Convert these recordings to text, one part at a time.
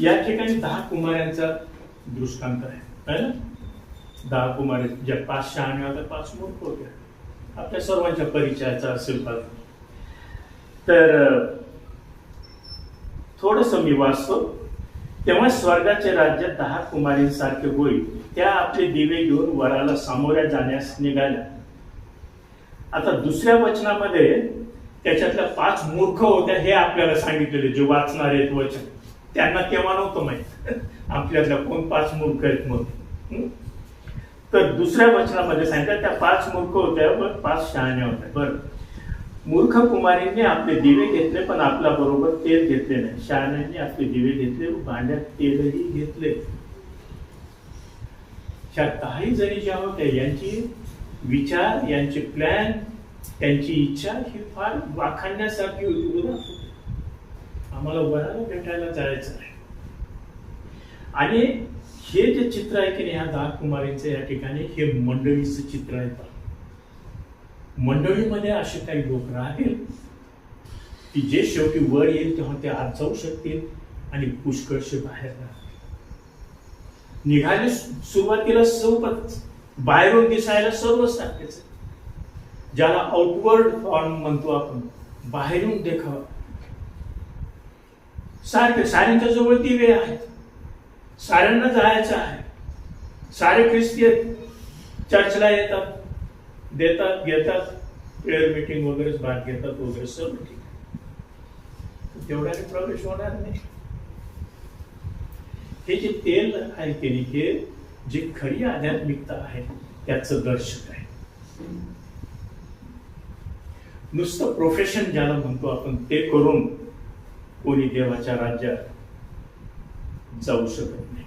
या ठिकाणी दहा कुमाऱ्यांचा दृष्टांत आहे. ना दहा कुमार ज्या पाच शहाण्या होत्या पाच मूर्ख होत्या आपल्या सर्वांच्या परिचयाचा असेल पाहिजे तर थोडस मी वाचतो. तेव्हा स्वर्गाचे राज्य दहा कुमारींसारखे होईल त्या आपले दिवे घेऊन वराला सामोऱ्या जाण्यास निघाल्या. आता दुसऱ्या वचनामध्ये त्याच्यातल्या पाच मूर्ख होत्या हे आपल्याला सांगितलेले जे वाचणार आहेत वचन. त्यांना तेव्हा नव्हतं माहीत. आपल्यातल्या कोण पाच मूर्ख आहेत म्हणून. तर दुसऱ्या वचनामध्ये सांगतात त्या पाच मूर्ख होत्या पण पाच शहाण्या होत्या. बरं. मूर्ख कुमारींनी आपले दिवे घेतले पण आपल्या बरोबर तेल घेतले नाही. शहाण्यांनी आपले दिवे घेतले व भांड्यात तेलही घेतले. ह्या काही जणी ज्या होत्या यांची विचार यांचे प्लॅन त्यांची इच्छा ही फार वाखाणण्यासारखी होती बरं आम्हाला वराला भेटायला जायचं आहे आणि हे जे चित्र आहे की नाही ह्या दहा या ठिकाणी हे मंडळीचं चित्र आहे. मंडळीमध्ये असे काही लोक राहतील की जे शेवटी वर येईल तेव्हा ते आत जाऊ शकतील आणि पुष्कळशे बाहेर राहतील. निघाले सुरुवातीला सोबत बाहेरून दिसायला सर्वच सारखेच आहे. ज्याला आउटवर्ड फॉर्म म्हणतो आपण बाहेरून देखावा. सारखे साऱ्यांच्या जवळ ती वेळ आहेत साऱ्यांना जायचं आहे. सारे ख्रिस्ती चर्चला येतात देतात घेतात प्रेयर मिटिंग वगैरे भाग घेतात वगैरे सर्व ठीक आहे. तेवढ्याने प्रवेश होणार नाही. हे जे तेल आहे की हे जे खरी आध्यात्मिकता आहे त्याचं दर्शक आहे. नुसतं प्रोफेशन ज्याला म्हणतो आपण ते करून कोणी देवाच्या राज्यात जाऊ शकत नाही.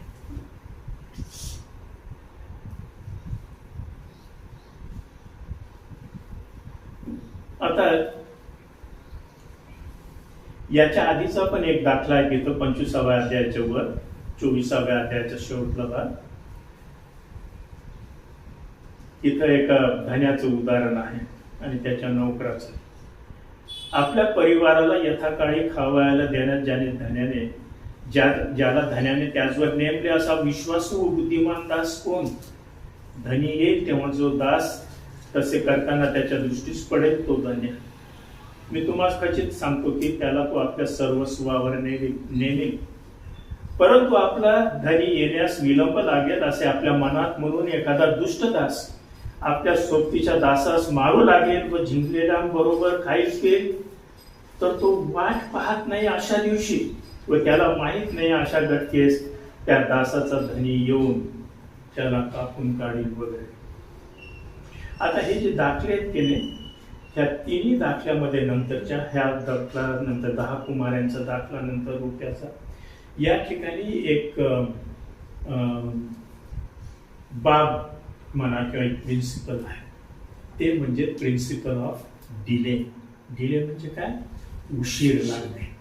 आता याच्या आधीचा पण एक दाखला आहे तिथं पंचवीसाव्या अध्यायाच्या वर चोवीसाव्या अध्यायाच्या शेवटला भाग इथं एक धन्याचं उदाहरण आहे. आणि त्याच्या नोकराचं. आपल्या परिवाराला यथाकाळी खावायला देण्यात ज्याने धन्याने ज्या ज्याला धन्याने त्याचवर नेमले असा विश्वासू व बुद्धिमान दास कोण? धनी येईल तेव्हा जो दास तसे करताना त्याच्या दृष्टीस पडेल तो धन्य. मी तुम्हाला खचित सांगतो की त्याला तो आपल्या सर्वस्वावर नेली. परंतु आपला धनी येण्यास विलंब लागेल असे आपल्या मनात म्हणून एखादा दुष्ट दास आपल्या सोबतीच्या दासास मारू लागेल व जिंकलेल्यांबरोबर काहीच केल. तर तो वाट पाहत नाही अशा दिवशी व त्याला माहीत नाही अशा गटकेस त्या दासाचा धनी येऊन त्याला कापून काढील वगैरे. आता हे जे दाखले आहेत केले ह्या तिन्ही दाखल्यामध्ये नंतरच्या ह्या दाखला नंतर दहा कुमाऱ्यांचा दाखला नंतर रुपयाचा या ठिकाणी एक बाब म्हणा किंवा एक प्रिन्सिपल आहे. ते म्हणजे प्रिन्सिपल ऑफ डिले डिले म्हणजे काय? उशीर लागणे.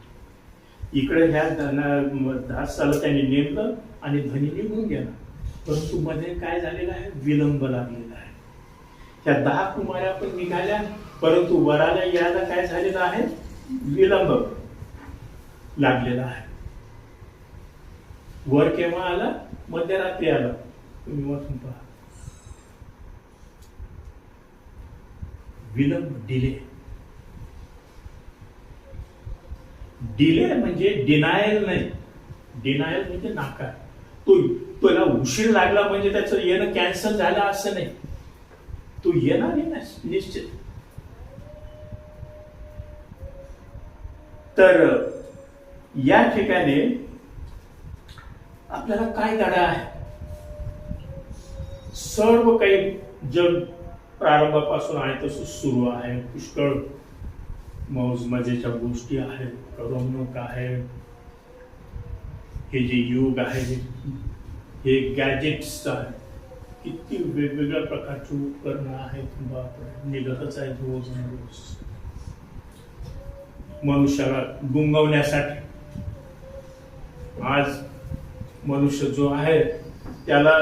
इकडे ह्या धना दासाला त्यांनी नेमलं आणि धनी निघून गेला. परंतु मध्ये काय झालेलं आहे? विलंब लागलेला आहे. ह्या दहा कुमाऱ्या पण निघाल्या परंतु वराला यायला काय झालेलं आहे? विलंब लागलेला आहे. वर केव्हा आला? मध्यरात्री आला. तुम्ही वाचून पहा विलंब डिले डिले म्हणजे डिनायल नाही. डिनायल म्हणजे नाकार. तो त्याला उशीर लागला म्हणजे त्याचं येणं कॅन्सल झालं असं नाही. तो येणार नाही निश्चित. तर या ठिकाणी आपल्याला काय धडा आहे? सर्व काही जग प्रारंभापासून आहे तसं सुरू आहे. पुष्कळ मौज मजेच्या गोष्टी आहेत. करमणूक आहे. हे जे युग आहे हे गॅजेट्स आहे. किती वेगवेगळ्या प्रकारची उपकरणं आहेत. बापरे निघतच आहेत रोज रोज. मनुष्याला गुंगवण्यासाठी. आज मनुष्य जो आहे त्याला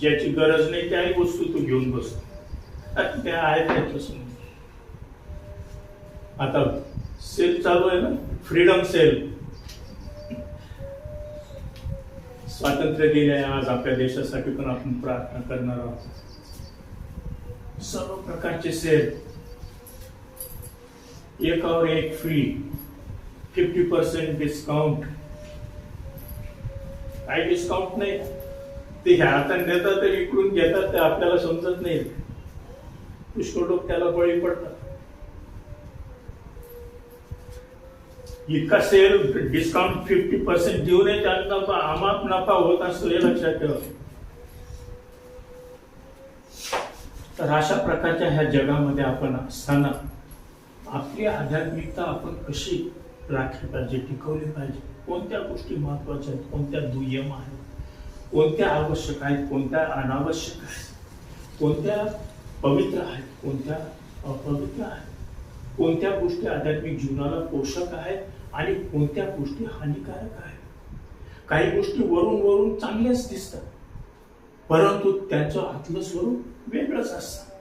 ज्याची गरज नाही त्याही वस्तू तो घेऊन बसतो. ते आहे आता सेल चालू आहे ना? Freedom sale. स्वातंत्र्य दिले आज आपल्या देशासाठी पण आपण प्रार्थना करणार आहोत. सर्व प्रकारचे सेल. एकावर एक फ्री फिफ्टी पर्सेंट डिस्काउंट काही डिस्काउंट नाही. ते ह्या हातात नेतात तर इकडून घेतात ते आपल्याला समजत नाही. पुष्कळ लोक त्याला बळी पडतात. इतका सेल डिस्काउंट फिफ्टी पर्सेंट देऊनही त्यांना आमाप नफा होत असतो हे लक्षात ठेवा. तर अशा प्रकारच्या ह्या जगामध्ये आपण असताना आपली आध्यात्मिकता आपण कशी राखली पाहिजे टिकवली पाहिजे कोणत्या गोष्टी महत्त्वाच्या आहेत कोणत्या दुय्यम आहेत कोणत्या आवश्यक आहेत कोणत्या अनावश्यक आहेत कोणत्या पवित्र आहेत. कोणत्या? अपवित्र आहेत. कोणत्या गोष्टी आध्यात्मिक जीवनाला पोषक आहेत आणि कोणत्या गोष्टी हानिकारक आहेत? काही गोष्टी वरून वरून चांगल्याच दिसतात परंतु त्यांचं आतलं स्वरूप वेगळंच असतं.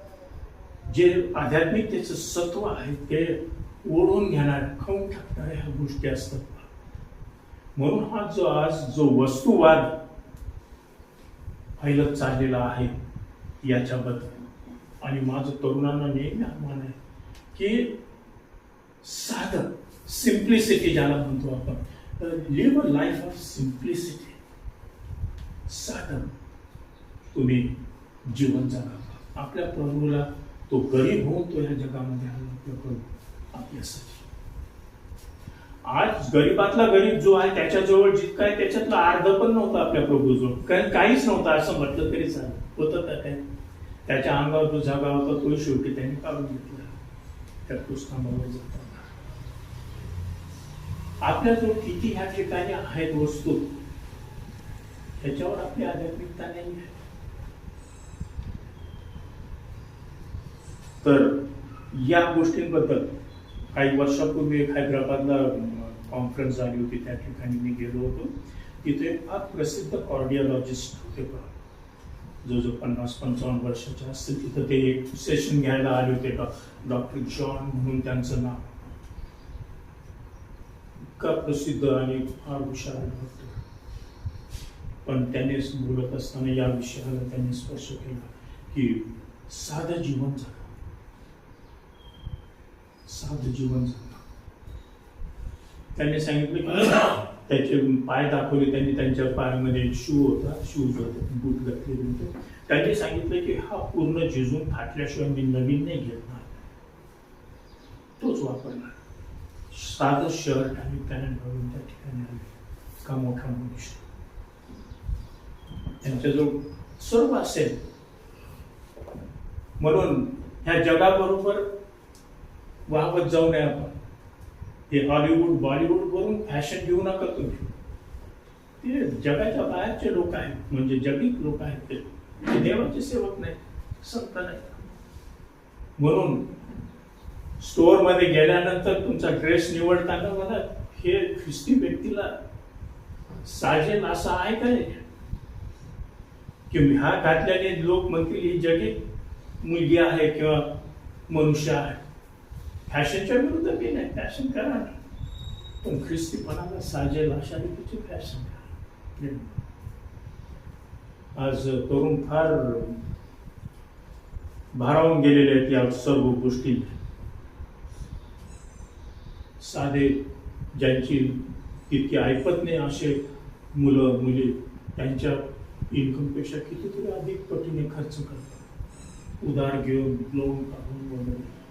जे आध्यात्मिकतेचं सत्व आहे ते ओढून घेणाऱ्या खाऊन टाकणाऱ्या ह्या गोष्टी असतात. म्हणून हा जो आज जो वस्तुवाद फैलत चाललेला आहे याच्याबद्दल आणि माझं तरुणांना नेहमी आव्हान आहे की साधं सिम्प्लिसिटी ज्याला म्हणतो आपण. Live a life of simplicity साधं तुम्ही जीवन जगा. आपल्या प्रभूला तो गरीब होऊन तो या जगामध्ये आला आपल्या प्रभू आपल्यासाठी. आज गरीबातला गरीब जो आहे त्याच्याजवळ जितका आहे त्याच्यातलं अर्ध पण नव्हता आपल्या प्रभूजवळ. कारण काहीच नव्हतं असं म्हटलं तरी चालेल. होतं का काय? त्याच्या अंगावर जो जागा होता तो शेवटी त्यांनी काढून घेतला. त्या पुस्तकामध्ये जाताना आपल्याजवळ किती ह्या ठिकाणी आहेत वस्तू त्याच्यावर आपली आध्यात्मिकता नाही आहे. तर या गोष्टींबद्दल काही वर्षापूर्वी एक हैदराबादला कॉन्फरन्स झाली होती. त्या ठिकाणी मी गेलो होतो. तिथे फार प्रसिद्ध कॉर्डिओलॉजिस्ट होते पहा जो जो पन्नास पंचावन्न वर्षाचे असतील तिथं ते एक सेशन घ्यायला आले होते डॉक्टर जॉन म्हणून त्यांचं नाव. इतका प्रसिद्ध आणि फार हुशार डॉक्टर पण त्यांनी बोलत असताना या विषयाला त्यांनी स्पर्श केला की साधं जीवन झालं साधं जीवन झालं त्यांनी सांगितलं की त्याचे पाय दाखवले त्यांनी त्यांच्या पायामध्ये शू होता शूज होते बूट घातलेले होते त्यांनी सांगितलं की हा पूर्ण झिजून फाटल्याशिवाय मी नवीन नाही घेणार तोच वापरणार साधं शर्ट आणि पॅन्ट घालून त्या ठिकाणी आले. का मोठा मनुष्य? त्यांच्याजवळ सर्व असेल. म्हणून ह्या जगाबरोबर वाहवत जाऊ नये आपण. हे हॉलिवूड बॉलिवूड वरून फॅशन घेऊ नका तुम्ही. ते जगाच्या बाहेरचे लोक आहेत म्हणजे जगिक लोक आहेत ते. देवाचे सेवक नाही संत नाही. म्हणून स्टोअरमध्ये गेल्यानंतर तुमचा ड्रेस निवडताना मला हे ख्रिस्ती व्यक्तीला साजेल असा आहे काय की हा घातल्याने लोक म्हणतील ही जगी मुलगी आहे किंवा मनुष्य आहे. फॅशनच्या विरुद्ध मी नाही फॅशन करा पण ख्रिस्तीपणाला साजेल अशा रीतीची फॅशन करा आज तरुण फार भारावून गेलेले आहेत या सर्व गोष्टी साधे ज्यांची तितकी ऐपत नाही असे मुलं मुली त्यांच्या इन्कमपेक्षा कितीतरी अधिक पटीने खर्च करतात उधार घेऊन लोन काढून वगैरे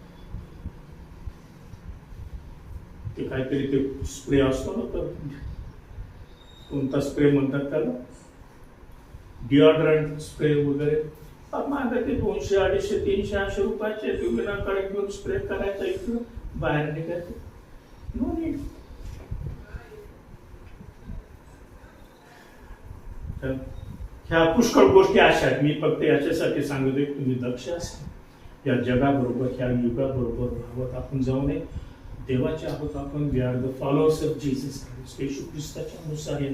ते काहीतरी ते स्प्रे असतो ना तर कोणता स्प्रे म्हणतात त्याला? डिओड्रंट स्प्रे वगैरे. मागे ते दोनशे अडीचशे तीनशे अशे रुपयाचे ट्युबिनाकडे घेऊन स्प्रे करायचा इकडं बाहेर निघायचं. नो नीड तर ह्या पुष्कळ गोष्टी अशा आहेत. मी फक्त याच्यासाठी सांगतोय तुम्ही दक्ष असा या जगाबरोबर ह्या युगाबरोबर भावत आपण जाऊ नये. देवाचे आहोत आपण. We are the followers of Jesus Christ येशू ख्रिस्ताच्या अनुसार आहे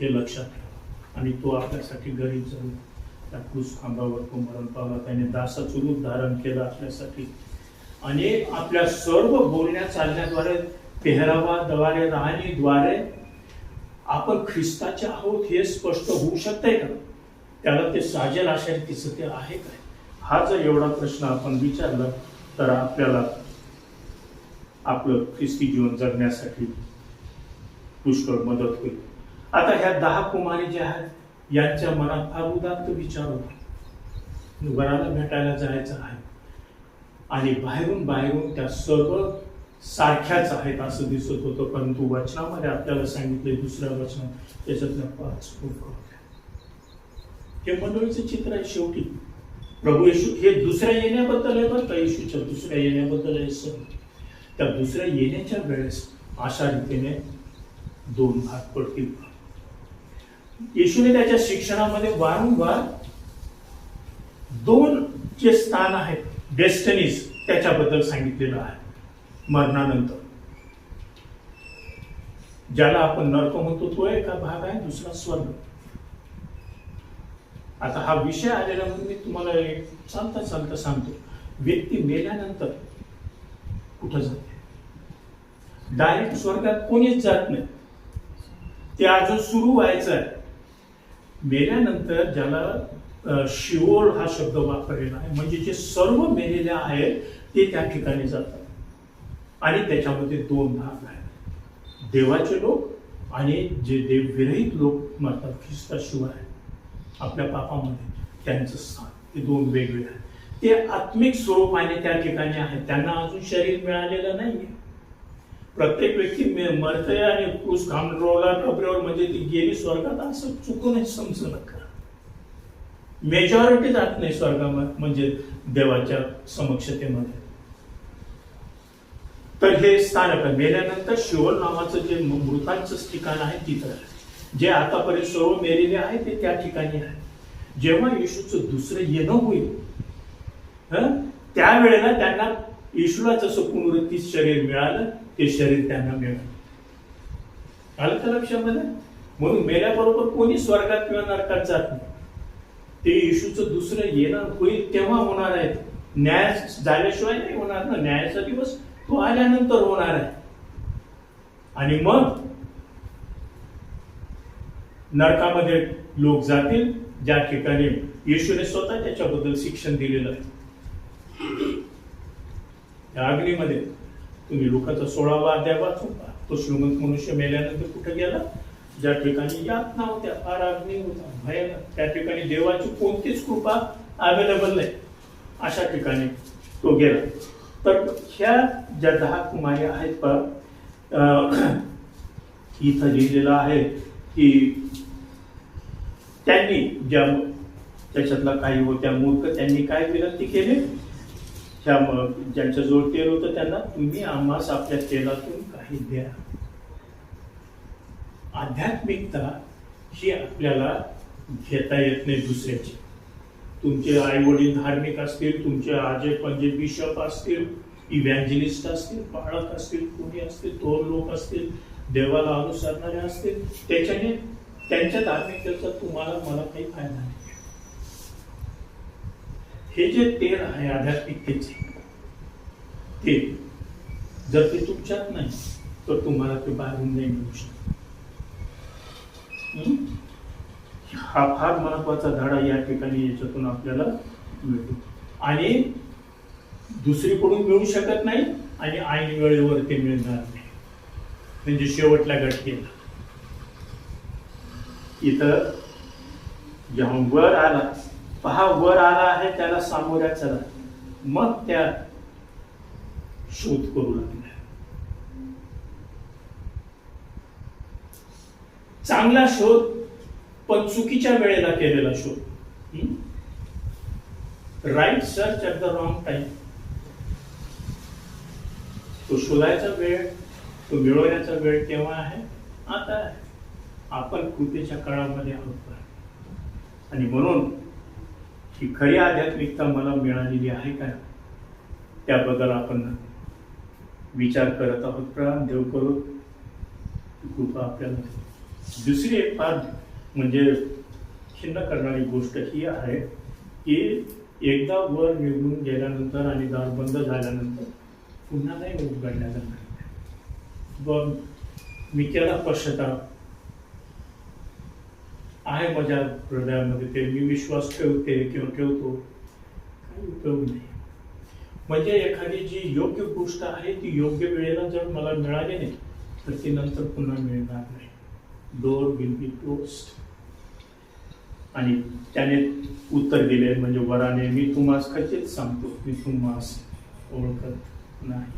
हे लक्षात ठेवा. आणि तो आपल्यासाठी गरीब जाऊन त्या क्रूस खांबावर तो मरण पावला त्याने दासाचं रूप धारण केलं आपल्यासाठी. आणि आपल्या सर्व बोलण्या चालण्याद्वारे पेहरावाद्वारे राहणीद्वारे आपण ख्रिस्ताचे आहोत हे स्पष्ट होऊ शकतंय का? त्याला ते साजेल अशा तिचं ते आहे काय? हा जर एवढा प्रश्न आपण विचारला तर आपल्याला आपलं ख्रिस्ती जीवन जगण्यासाठी पुष्कळ मदत होईल. आता ह्या दहा कुमारी ज्या आहेत यांच्या मनात फार उदात्त विचार होता. वराला भेटायला जायचं आहे. आणि बाहेरून बाहेरून त्या सर्व सारख्याच आहेत असं दिसत होतं परंतु वचनामध्ये आपल्याला सांगितले दुसऱ्या वचनात त्याच्यातल्या पाच हे मंडळीचं चित्र आहे शेवटी. प्रभू येशू हे दुसऱ्या येण्याबद्दल आहे बरं का? येशूच्या दुसऱ्या येण्याबद्दल आहे सर त्या दुसऱ्या येण्याच्या वेळेस अशा रीतीने दोन भाग पडतील. येशूने त्याच्या शिक्षणामध्ये वारंवार दोन जे स्थान आहेत डेस्टनीज त्याच्याबद्दल सांगितलेलं आहे. मरणानंतर. ज्याला आपण नर्क म्हणतो तो एका भाग आहे दुसरा स्वर्ग. आता हा विषय आलेला म्हणून मी तुम्हाला एक चालता चालता सांगतो. व्यक्ती मेल्यानंतर कुठं जाते? डायरेक्ट स्वर्गात कोणीच जात नाही. ते अजून सुरू व्हायचं आहे मेल्यानंतर ज्याला शिवोळ हा शब्द वापरलेला आहे म्हणजे जे सर्व मेलेले आहेत ते त्या ठिकाणी जातात. आणि त्याच्यामध्ये दोन भाग आहेत. देवाचे लोक आणि जे देव विरहित लोक मरतात ख्रिस्ताशिवाय आपल्या पापामध्ये त्यांचं स्थान. ते दोन वेगळे आहेत. ते आत्मिक स्वरूपाने त्या ठिकाणी आहेत. त्यांना अजून शरीर मिळालेलं नाहीये. प्रत्येक व्यक्ती मरते आणि क्रूस रोला कबरेवर म्हणजे ती गेली स्वर्गात असं चुकूनच समजू नका मेजॉरिटी जात नाही स्वर्गामध्ये म्हणजे देवाच्या समक्षतेमध्ये तर हे स्थानक मेल्यानंतर शिवल नावाचं जे मृतांचं ठिकाण आहे तिथं जे आतापर्यंत सर्व मेलेले आहे ते त्या ठिकाणी आहे. जेव्हा येशूचं दुसरं येणं होईल हं, त्यावेळेला त्यांना येशूला जसं पुनरुत्तीत शरीर मिळालं ते शरीर त्यांना मिळालं. आलं का लक्षामध्ये? म्हणून मेल्याबरोबर कोणी स्वर्गात किंवा नरकात जात नाही? ते येशूचं दुसरं येणं होईल तेव्हा होणार आहे. न्याय झाल्याशिवाय नाही होणार ना. न्यायाचा दिवस तो आल्यानंतर होणार आहे. आणि मग नरकामध्ये लोक जातील. ज्या ठिकाणी येशूने स्वतः त्याच्याबद्दल शिक्षण दिलेलं आहे. त्या अग्नीमध्ये तुम्ही लोकांचा सोळावा अध्याय वाचून तो श्रीमंत मनुष्य मेल्यानंतर कुठे गेला? ज्या ठिकाणी यातना होत्या फार अग्नी होता. भयानक. त्या ठिकाणी देवाची कोणतीच कृपा अवेलेबल नाही. अशा ठिकाणी तो गेला. तर ह्या ज्या दहा कुमारी आहेत पहा, इथं लिहिलेलं आहे की त्यांनी ज्या त्याच्यातला काही होत्या मूर्ख त्यांनी काय विनंती केली? त्या ज्यांच्याजवळ तेल होतं त्यांना तुम्ही आम्हास आपल्या तेलातून काही द्या. आध्यात्मिकता ही आपल्याला घेता येत नाही दुसऱ्याची. तुमचे आई वडील धार्मिक असतील तुमचे आजे पंजे बिशप असतील इव्हॅन्जलिस्ट असतील पाळक असतील कोणी असतील थोर लोक असतील देवाला अनुसरणारे असतील त्याच्याने त्यांच्या धार्मिकतेचा तुम्हाला मला काही फायदा नाही. हे जे तेल आहे आध्यात्मिकतेचे ते जर ते तुमच्यात नाही तर तुम्हाला ते बाहेरून नाही मिळू शकत. हा? फार महत्त्वाचा धडा या ठिकाणी याच्यातून आपल्याला मिळतो. आणि दुसरीकडून मिळू शकत नाही आणि ऐन वेळेवर ते मिळणार नाही. म्हणजे शेवटल्या घटकेला. इथं जेव्हा वर आला. पहा वर आला आहे त्याला सामोऱ्या चला. मग त्या शोध करू लागल्या. चांगला शोध पण चुकीच्या वेळेला केलेला शोध. Right search at the wrong time तो शोधायचा वेळ तो मिळवण्याचा वेळ केव्हा आहे? आता आपण कृतीच्या काळामध्ये आहोत. आणि म्हणून ही खरी आध्यात्मिकता मला मिळालेली आहे का? त्याबद्दल आपण विचार करत आहोत. प्राण देव करू कृपा आपल्याला दुसरी एक फार म्हणजे खिन्न करणारी गोष्ट ही आहे की एकदा वर निवडून गेल्यानंतर आणि दार बंद झाल्यानंतर पुन्हा नाही उघडण्याचा मिळत. मी केला पश्चाताप. आहे माझ्या हृदयामध्ये ते. मी विश्वास ठेवते किंवा ठेवतो. काही उपयोग नाही. म्हणजे एखादी जी योग्य गोष्ट आहे ती योग्य वेळेला जर मला मिळाली नाही तर ती नंतर पुन्हा मिळणार नाही. डोर विल बी क्लोज आणि त्याने उत्तर दिले म्हणजे वराने मी तुम्हास खचित सांगतो मी तुम्हास ओळखत नाही.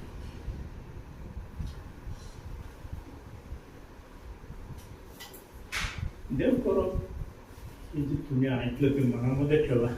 देव करो हे जे तुम्ही ऐकलं ते मनामध्ये ठेवा